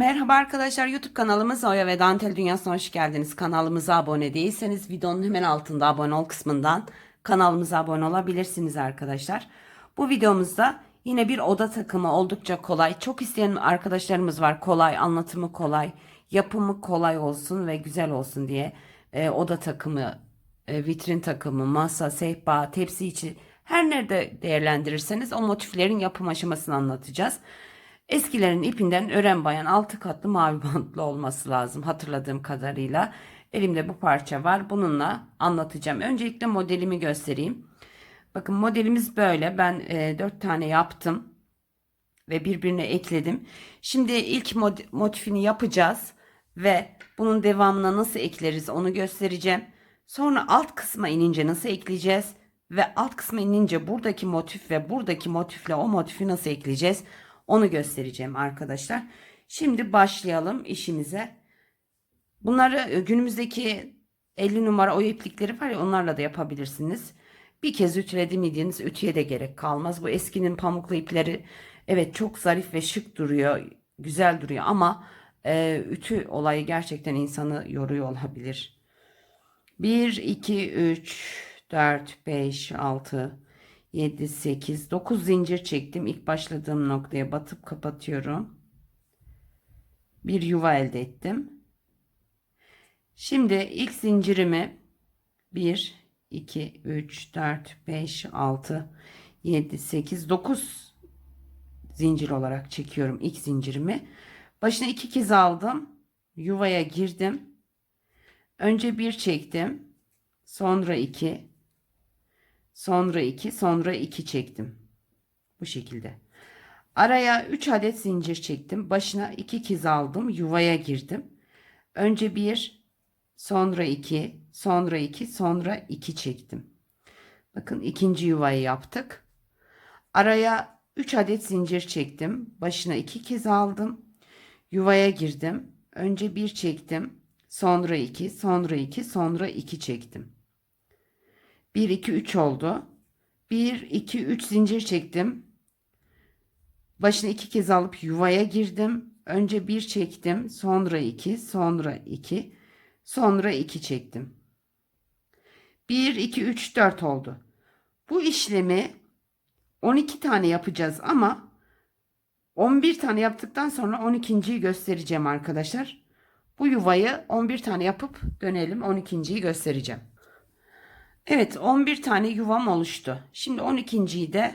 Merhaba arkadaşlar YouTube kanalımız Oya ve Dantel Dünyası'na hoş geldiniz. Kanalımıza abone değilseniz videonun hemen altında abone ol kısmından kanalımıza abone olabilirsiniz arkadaşlar. Bu videomuzda yine bir oda takımı oldukça kolay. Çok isteyen arkadaşlarımız var kolay anlatımı kolay yapımı kolay olsun ve güzel olsun diye e, oda takımı e, vitrin takımı masa sehpa tepsi içi her nerede değerlendirirseniz o motiflerin yapım aşamasını anlatacağız. Eskilerin ipinden ören bayan altı katlı mavi bantlı olması lazım hatırladığım kadarıyla. Elimde bu parça var. Bununla anlatacağım. Öncelikle modelimi göstereyim. Bakın modelimiz böyle. Ben e, 4 tane yaptım ve birbirine ekledim. Şimdi ilk mod- motifini yapacağız ve bunun devamına nasıl ekleriz onu göstereceğim. Sonra alt kısma inince nasıl ekleyeceğiz ve alt kısma inince buradaki motif ve buradaki motifle o motifi nasıl ekleyeceğiz onu göstereceğim arkadaşlar. Şimdi başlayalım işimize. Bunları e, günümüzdeki 50 numara oya iplikleri var ya onlarla da yapabilirsiniz. Bir kez ütüledim dediğiniz ütüye de gerek kalmaz. Bu eskinin pamuklu ipleri evet çok zarif ve şık duruyor. Güzel duruyor ama e, ütü olayı gerçekten insanı yoruyor olabilir. 1, 2, 3, 4, 5, 6, 7, 8, 9 zincir çektim. İlk başladığım noktaya batıp kapatıyorum. Bir yuva elde ettim. Şimdi ilk zincirimi 1, 2, 3, 4, 5, 6, 7, 8, 9 zincir olarak çekiyorum ilk zincirimi. Başına iki kez aldım. Yuvaya girdim. Önce bir çektim. Sonra iki. Sonra iki. Sonra iki çektim. Bu şekilde. Araya 3 adet zincir çektim. Başına iki kez aldım. Yuvaya girdim. Önce bir. Sonra iki. Sonra iki. Sonra iki çektim. Bakın ikinci yuvayı yaptık. Araya 3 adet zincir çektim. Başına iki kez aldım. Yuvaya girdim. Önce bir çektim. Sonra iki, sonra iki, sonra iki çektim. 1 2 3 oldu. 1 2 3 zincir çektim. Başına iki kez alıp yuvaya girdim. Önce bir çektim, sonra iki, sonra iki, sonra iki çektim. 1 2 3 4 oldu. Bu işlemi 12 tane yapacağız ama 11 tane yaptıktan sonra 12.yi göstereceğim arkadaşlar. Bu yuvayı 11 tane yapıp dönelim 12.yi göstereceğim. Evet 11 tane yuvam oluştu. Şimdi 12.yi de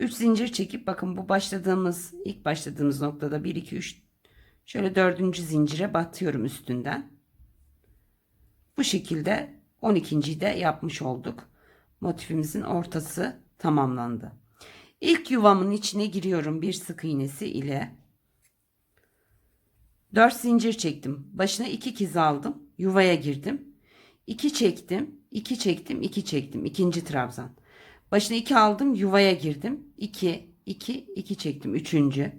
3 zincir çekip bakın bu başladığımız ilk başladığımız noktada 1 2 3 şöyle dördüncü zincire batıyorum üstünden. Bu şekilde 12.yi de yapmış olduk. Motifimizin ortası tamamlandı. İlk yuvamın içine giriyorum bir sık iğnesi ile. 4 zincir çektim. Başına 2 kez aldım. Yuvaya girdim. 2 çektim. 2 çektim. 2 çektim. İkinci trabzan. Başına 2 aldım. Yuvaya girdim. 2 2 2 çektim. Üçüncü.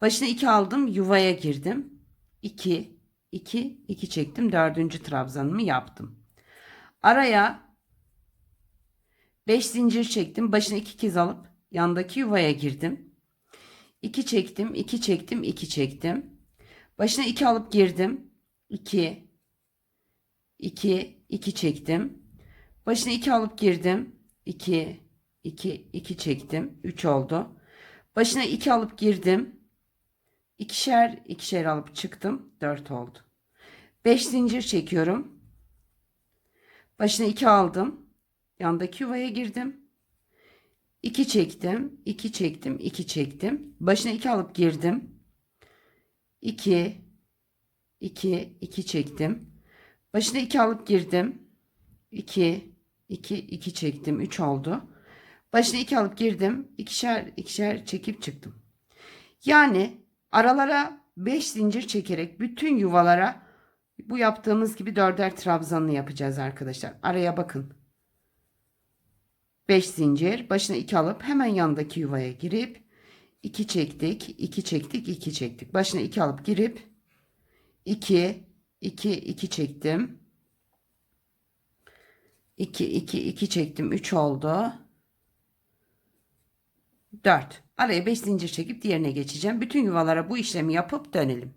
Başına 2 aldım. Yuvaya girdim. 2 2 2 çektim. Dördüncü trabzanımı yaptım. Araya 5 zincir çektim. Başına 2 kez alıp yandaki yuvaya girdim. 2 çektim. 2 çektim. 2 çektim. Başına 2 alıp girdim. 2 2 2 çektim. Başına 2 alıp girdim. 2 2 2 çektim. 3 oldu. Başına 2 alıp girdim. İkişer ikişer alıp çıktım. 4 oldu. 5 zincir çekiyorum. Başına 2 aldım. Yandaki yuvaya girdim. 2 çektim. 2 çektim. 2 çektim. Başına 2 alıp girdim. 2 2 2 çektim. Başına 2 alıp girdim. 2 2 2 çektim. 3 oldu. Başına 2 alıp girdim. ikişer ikişer çekip çıktım. Yani aralara 5 zincir çekerek bütün yuvalara bu yaptığımız gibi dörder trabzanlı yapacağız arkadaşlar. Araya bakın. 5 zincir başına 2 alıp hemen yanındaki yuvaya girip 2 çektik, 2 çektik, 2 çektik. Başına 2 alıp girip 2 2 2 çektim. 2 2 2 çektim. 3 oldu. 4. Araya 5 zincir çekip diğerine geçeceğim. Bütün yuvalara bu işlemi yapıp dönelim.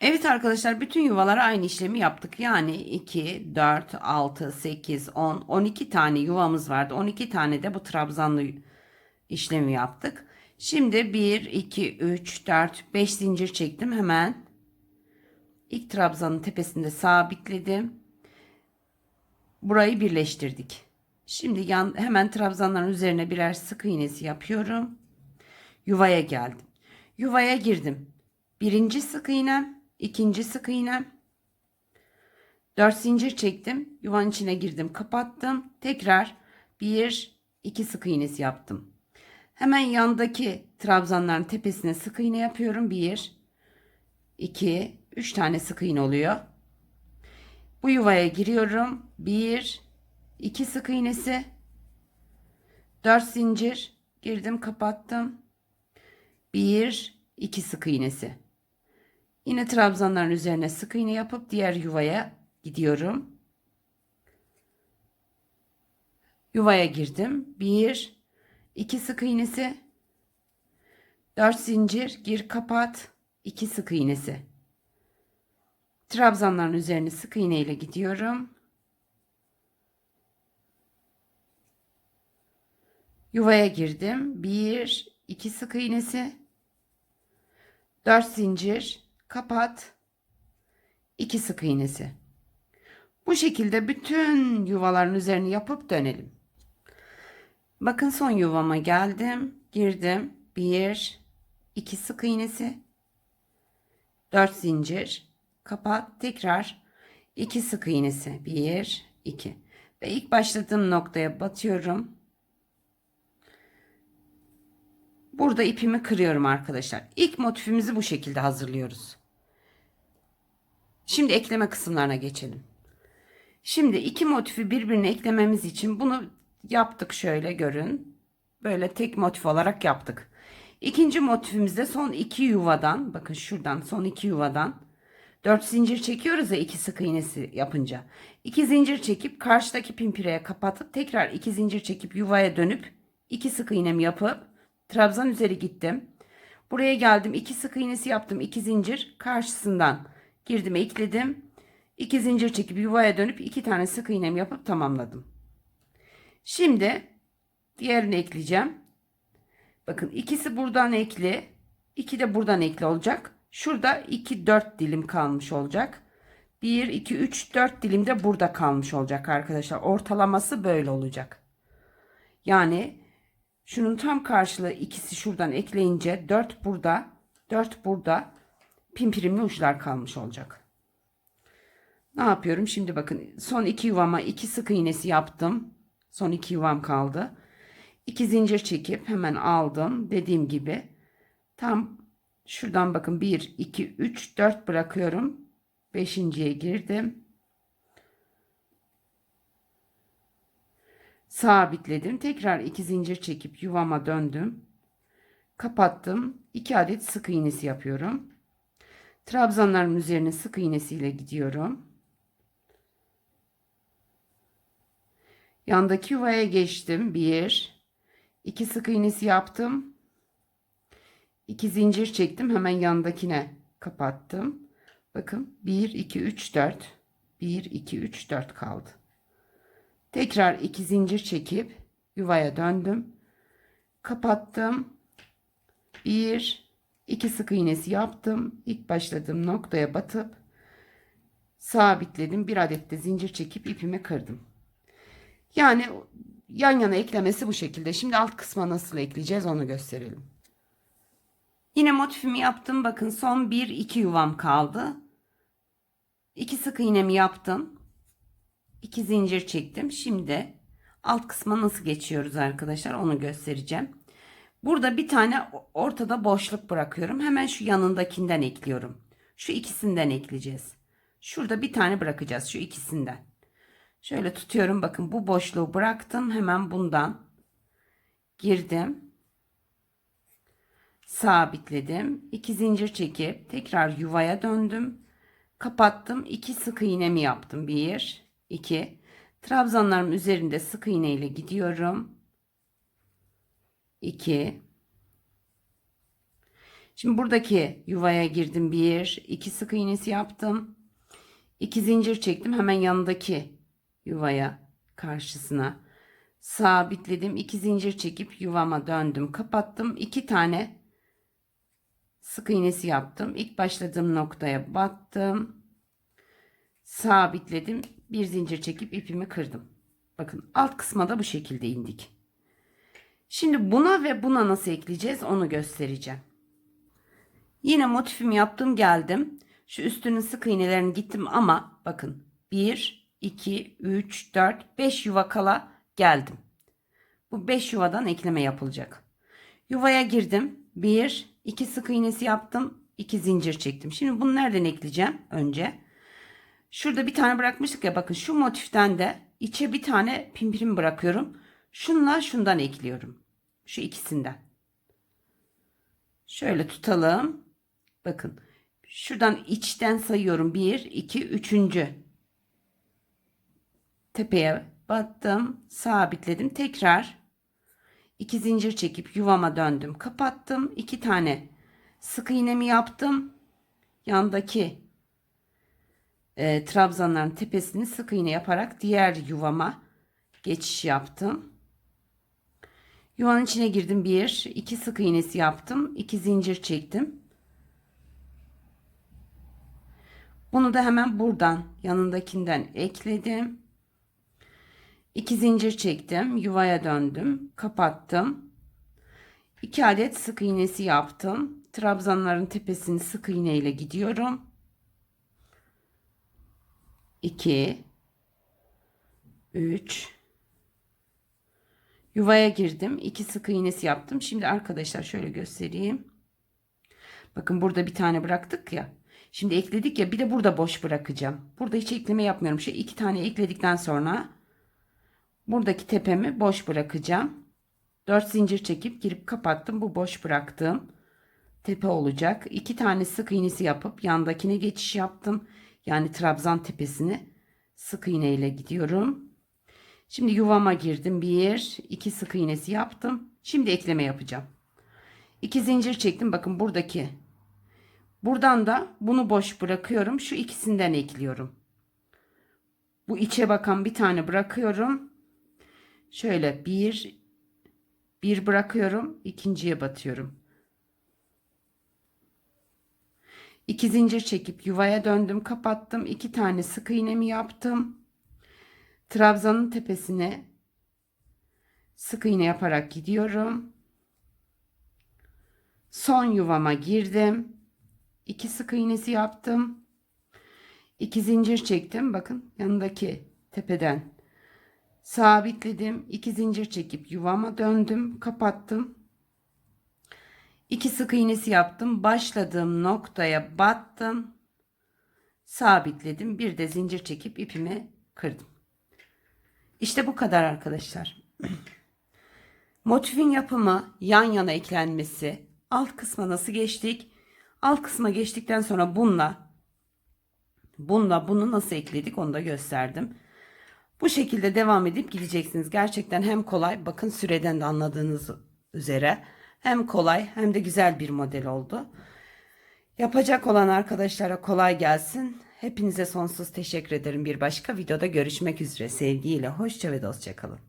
Evet arkadaşlar bütün yuvalara aynı işlemi yaptık. Yani 2, 4, 6, 8, 10, 12 tane yuvamız vardı. 12 tane de bu trabzanlı işlemi yaptık. Şimdi 1, 2, 3, 4, 5 zincir çektim. Hemen ilk trabzanın tepesinde sabitledim. Burayı birleştirdik. Şimdi yan, hemen trabzanların üzerine birer sık iğnesi yapıyorum. Yuvaya geldim. Yuvaya girdim. Birinci sık iğnem, ikinci sık iğnem. Dört zincir çektim. Yuvanın içine girdim, kapattım. Tekrar bir, iki sık iğnesi yaptım. Hemen yandaki trabzanların tepesine sık iğne yapıyorum. Bir, iki, üç tane sık iğne oluyor. Bu yuvaya giriyorum. Bir, iki sık iğnesi. Dört zincir girdim, kapattım. Bir, iki sık iğnesi. Yine trabzanların üzerine sık iğne yapıp diğer yuvaya gidiyorum. Yuvaya girdim. Bir, iki sık iğnesi. Dört zincir gir kapat. iki sık iğnesi. Trabzanların üzerine sık iğne ile gidiyorum. Yuvaya girdim. Bir, iki sık iğnesi. Dört zincir kapat. iki sık iğnesi. Bu şekilde bütün yuvaların üzerini yapıp dönelim. Bakın son yuvama geldim. Girdim. Bir, iki sık iğnesi. Dört zincir. Kapat. Tekrar iki sık iğnesi. Bir, iki. Ve ilk başladığım noktaya batıyorum. Burada ipimi kırıyorum arkadaşlar. İlk motifimizi bu şekilde hazırlıyoruz. Şimdi ekleme kısımlarına geçelim. Şimdi iki motifi birbirine eklememiz için bunu yaptık şöyle görün. Böyle tek motif olarak yaptık. İkinci motifimizde son iki yuvadan bakın şuradan son iki yuvadan 4 zincir çekiyoruz ya iki sık iğnesi yapınca. 2 zincir çekip karşıdaki pimpireye kapatıp tekrar 2 zincir çekip yuvaya dönüp 2 sık iğnemi yapıp trabzan üzeri gittim. Buraya geldim. 2 sık iğnesi yaptım. 2 zincir karşısından girdim ekledim. 2 zincir çekip yuvaya dönüp 2 tane sık iğnemi yapıp tamamladım. Şimdi diğerini ekleyeceğim. Bakın ikisi buradan ekli. 2 de buradan ekli olacak. Şurada 2 4 dilim kalmış olacak. 1 2 3 4 dilim de burada kalmış olacak arkadaşlar. Ortalaması böyle olacak. Yani şunun tam karşılığı ikisi şuradan ekleyince 4 burada, 4 burada pimpirimli uçlar kalmış olacak. Ne yapıyorum? Şimdi bakın son iki yuvama iki sık iğnesi yaptım. Son iki yuvam kaldı. İki zincir çekip hemen aldım. Dediğim gibi tam şuradan bakın 1, 2, 3, 4 bırakıyorum. Beşinciye girdim. sabitledim. Tekrar iki zincir çekip yuvama döndüm. Kapattım. 2 adet sık iğnesi yapıyorum. Trabzanların üzerine sık iğnesiyle gidiyorum. Yandaki yuvaya geçtim. 1 2 sık iğnesi yaptım. 2 zincir çektim. Hemen yandakine kapattım. Bakın 1 2 3 4 1 2 3 4 kaldı. Tekrar iki zincir çekip yuvaya döndüm. Kapattım. Bir, iki sık iğnesi yaptım. İlk başladığım noktaya batıp sabitledim. Bir adet de zincir çekip ipimi kırdım. Yani yan yana eklemesi bu şekilde. Şimdi alt kısma nasıl ekleyeceğiz onu gösterelim. Yine motifimi yaptım. Bakın son bir iki yuvam kaldı. İki sık iğnemi yaptım. 2 zincir çektim. Şimdi alt kısma nasıl geçiyoruz arkadaşlar onu göstereceğim. Burada bir tane ortada boşluk bırakıyorum. Hemen şu yanındakinden ekliyorum. Şu ikisinden ekleyeceğiz. Şurada bir tane bırakacağız şu ikisinden. Şöyle tutuyorum bakın bu boşluğu bıraktım. Hemen bundan girdim. Sabitledim. 2 zincir çekip tekrar yuvaya döndüm. Kapattım. 2 sık iğnemi yaptım. 1 2 trabzanlarım üzerinde sık iğne ile gidiyorum. 2 Şimdi buradaki yuvaya girdim. 1 2 sık iğnesi yaptım. 2 zincir çektim. Hemen yanındaki yuvaya karşısına sabitledim. 2 zincir çekip yuvama döndüm. Kapattım. 2 tane sık iğnesi yaptım. İlk başladığım noktaya battım. Sabitledim. Bir zincir çekip ipimi kırdım. Bakın alt kısma da bu şekilde indik. Şimdi buna ve buna nasıl ekleyeceğiz onu göstereceğim. Yine motifimi yaptım geldim. Şu üstünün sık iğnelerini gittim ama bakın 1, 2, 3, 4, 5 yuva kala geldim. Bu 5 yuvadan ekleme yapılacak. Yuvaya girdim. 1, 2 sık iğnesi yaptım. 2 zincir çektim. Şimdi bunu nereden ekleyeceğim? Önce. Şurada bir tane bırakmıştık ya bakın şu motiften de içe bir tane pimpirim bırakıyorum. Şunla şundan ekliyorum. Şu ikisinden. Şöyle tutalım. Bakın. Şuradan içten sayıyorum. 1, 2, 3. Tepeye battım. Sabitledim. Tekrar 2 zincir çekip yuvama döndüm. Kapattım. 2 tane sık iğnemi yaptım. Yandaki e, trabzanların tepesini sık iğne yaparak diğer yuvama geçiş yaptım. Yuvanın içine girdim. 1, 2 sık iğnesi yaptım. 2 zincir çektim. Bunu da hemen buradan yanındakinden ekledim. 2 zincir çektim. Yuvaya döndüm. Kapattım. 2 adet sık iğnesi yaptım. Trabzanların tepesini sık iğne ile gidiyorum. 2 3 Yuvaya girdim. 2 sık iğnesi yaptım. Şimdi arkadaşlar şöyle göstereyim. Bakın burada bir tane bıraktık ya. Şimdi ekledik ya bir de burada boş bırakacağım. Burada hiç ekleme yapmıyorum. Şu iki tane ekledikten sonra buradaki tepemi boş bırakacağım. 4 zincir çekip girip kapattım. Bu boş bıraktığım tepe olacak. 2 tane sık iğnesi yapıp yandakine geçiş yaptım. Yani trabzan tepesini sık iğne ile gidiyorum. Şimdi yuvama girdim. 1 2 sık iğnesi yaptım. Şimdi ekleme yapacağım. 2 zincir çektim. Bakın buradaki Buradan da bunu boş bırakıyorum. Şu ikisinden ekliyorum. Bu içe bakan bir tane bırakıyorum. Şöyle bir bir bırakıyorum. ikinciye batıyorum. İki zincir çekip yuvaya döndüm, kapattım. iki tane sık iğnemi yaptım. Trabzanın tepesine sık iğne yaparak gidiyorum. Son yuvama girdim. 2 sık iğnesi yaptım. 2 zincir çektim. Bakın yanındaki tepeden sabitledim. 2 zincir çekip yuvama döndüm, kapattım. 2 sık iğnesi yaptım. Başladığım noktaya battım. Sabitledim. Bir de zincir çekip ipimi kırdım. İşte bu kadar arkadaşlar. Motifin yapımı, yan yana eklenmesi, alt kısma nasıl geçtik? Alt kısma geçtikten sonra bununla bununla bunu nasıl ekledik onu da gösterdim. Bu şekilde devam edip gideceksiniz. Gerçekten hem kolay bakın süreden de anladığınız üzere hem kolay hem de güzel bir model oldu. Yapacak olan arkadaşlara kolay gelsin. Hepinize sonsuz teşekkür ederim. Bir başka videoda görüşmek üzere. Sevgiyle, hoşça ve dostça kalın.